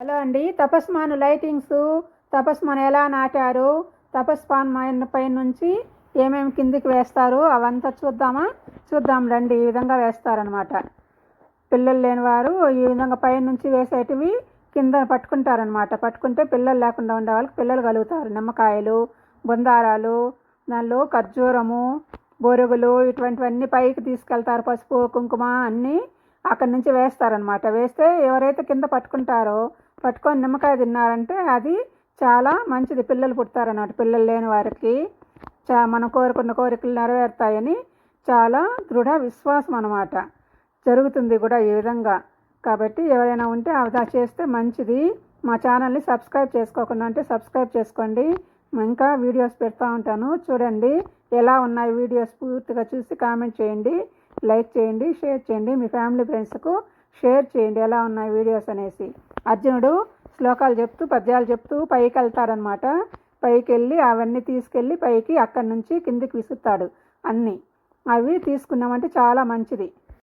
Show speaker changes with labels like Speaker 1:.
Speaker 1: Hello అండి. తపస్మాను lightings. తపస్మాను ఎలా నాటారు? తపస్మాన్ మైన పై నుంచి ఏమేమి కిందికి వేస్తారు? అవంతా చూద్దామా? చూద్దాం రండి. ఈ విధంగా వేస్తారనమాట పిల్లలు లేని వారు ఈ విధంగా పై నుంచి వేసేటివి కింద పట్టుకుంటారనమాట పట్టుకుంటే పిల్లలు లేకుండా ఉండే వాళ్ళకి పిల్లలు కలుగుతారు. నిమ్మకాయలు బొందారాలు దానిలో ఖర్జూరము బొరుగులు ఇటువంటివన్నీ పైకి తీసుకెళ్తారు. పసుపు కుంకుమ అన్నీ అక్కడి నుంచి వేస్తారనమాట వేస్తే ఎవరైతే కింద పట్టుకుంటారో పట్టుకొని నిమ్మకాయ తిన్నారంటే అది చాలా మంచిది. పిల్లలు పుడతారన్నమాట. పిల్లలు లేని వారికి చా మనం కోరుకున్న కోరికలు నెరవేరుతాయని చాలా దృఢ విశ్వాసం అన్నమాట. జరుగుతుంది కూడా ఈ విధంగా. కాబట్టి ఎవరైనా ఉంటే అవదా చేస్తే మంచిది. మా ఛానల్ని సబ్స్క్రైబ్ చేసుకోకుండా అంటే సబ్స్క్రైబ్ చేసుకోండి. ఇంకా వీడియోస్ పెడతా ఉంటాను. చూడండి ఎలా ఉన్నాయి వీడియోస్ పూర్తిగా చూసి కామెంట్ చేయండి. లైక్ చేయండి షేర్ చేయండి మీ ఫ్యామిలీ ఫ్రెండ్స్కు షేర్ చేయండి. ఎలా ఉన్నాయి వీడియోస్ అనేసి. అర్జునుడు శ్లోకాలు చెప్తూ పద్యాలు చెప్తూ పైకి వెళ్తారనమాట పైకి వెళ్ళి అవన్నీ తీసుకెళ్ళి పైకి అక్కడి నుంచి కిందికి విసురుతాడు అన్నీ. అవి తీసుకున్నామంటే చాలా మంచిది.